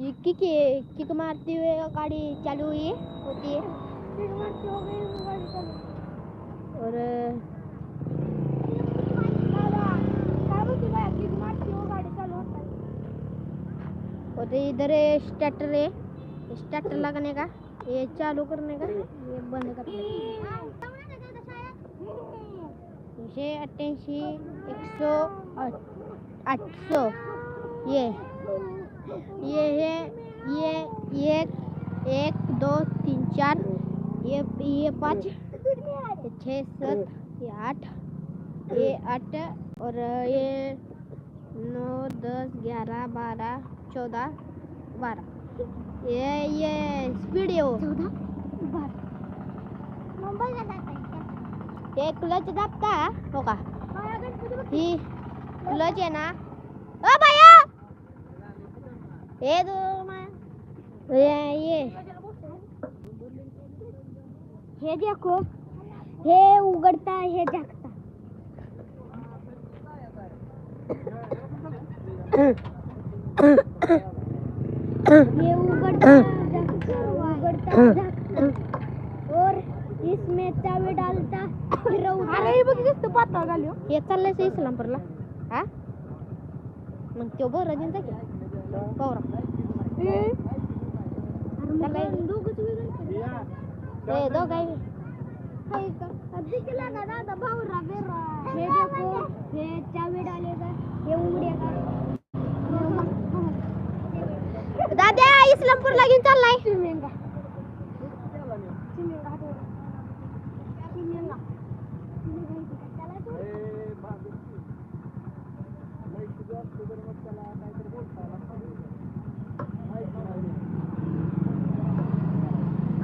ये किक है किक मारते हुए गाड़ी चालू हुई है, होती है। और और इधर स्टार्टर है स्टार्टर लगाने का, ये चालू करने का, ये बंद करने का। एकशे अठ्ठ्याऐंशी एकशे आठ सौ, ये। ये है ये एक एक दो तीन चार ये ये पाँच ये छः सात ये आठ ये आठ और ये नौ दस ग्यारह बारह चौदह बारह। ये ये स्पीड है वो हे क्लच दाबता हो का ही क्लच आहे ना? ओ बाया हे दो माया ये ये हे देखो हे उघडता हे झाकता ये उघडता उघडता और इसमें चावी डालता फिरवता अरे हे बघ दिसतं पातळ घालू हे. चाललंय से इस्लामपूरला हा? मग तो बरं दिन की? दादा orang. Hmm. Kalau dua kecil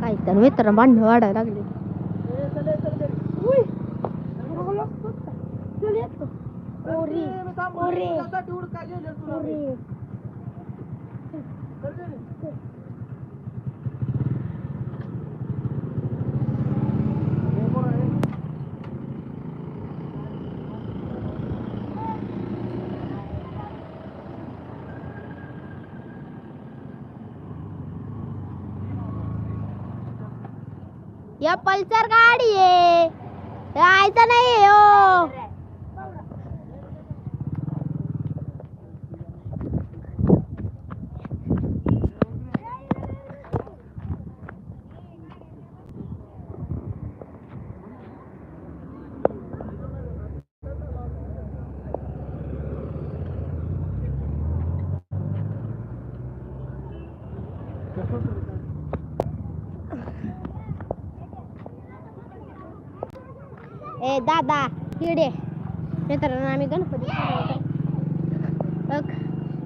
काय तर मित्र भांडण वाढायला लागले ओरी ओरी या पल्सर गाडी आहे. जायचं नाही हो. ए दादा किडे मित्रांनो आम्ही गणपती बघ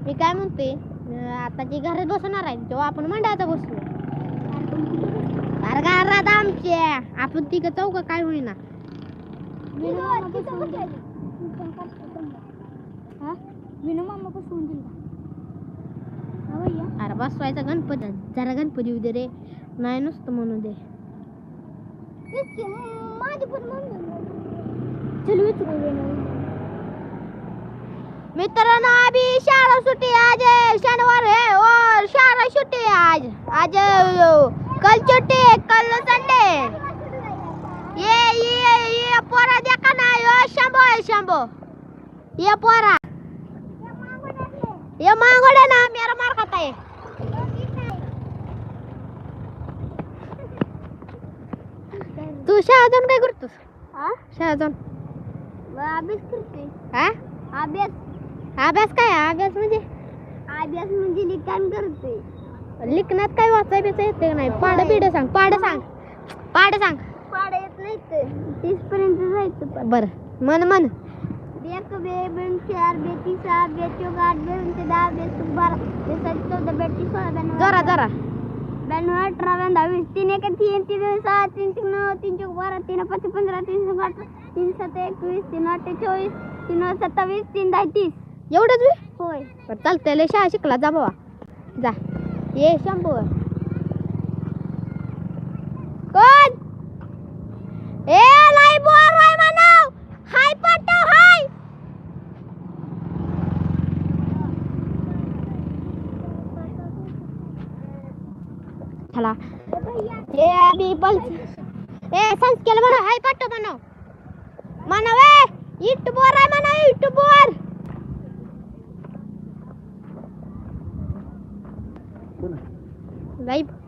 मी काय म्हणतोय अं, आता जी घरात बसणार आहे तेव्हा आपण मंडळात बसलो अरे घरात आमच्या आपण तिघ चौक काय होईना. अरे बसवायचा गणपती. जरा गणपती उदे रे. नाही नुसतं म्हणू दे. माझी पण चल मित्रांनो अभी शाळा सुट्टी आज. शनिवार है और शाळा सुट्टी है आज. आज कल छुट्टी है कल संडे ये ये ये पोरा देखा ना. यो शंभो है शंभो. ये पोरा. ये मांगोडे ना. मेरा मार खाता है तू शाळा जाऊन काय करतोस? शाळा जाऊन. अभ्यास करते. हा? अभ्यास. अभ्यास काय? अभ्यास म्हणजे? अभ्यास म्हणजे लिखाण करते. लिखणात काय वाचायचं बिचाय येते का नाही? पाडं पिढं सांग पाडं सांग. पाडं सांग. पाडा येत नाही तर तीस पर्यंत जायचं पण. बरं. मन मन. एक बे बेन चार बेटी सहा बेटी आठ बेन ते दहा बेस बारा बेसाची चौदा बेटी सोळा ब्याण्णव जरा जरा. ब्याण्णव अठरा ब्याण्णव वीस तीन एक तीन तीन सहा तीन तीन नऊ तीन चौक बारा तीन पाच पंधरा तीन सहा अठरा तीन सात एकवीस तीन आठ चोवीस तीन सत्तावीस तीन दहा तीस. एवढंच होय. बरं चालतंय. लय शाळा शिकला जा बाबा. जा. ये शंभूवर. subscribe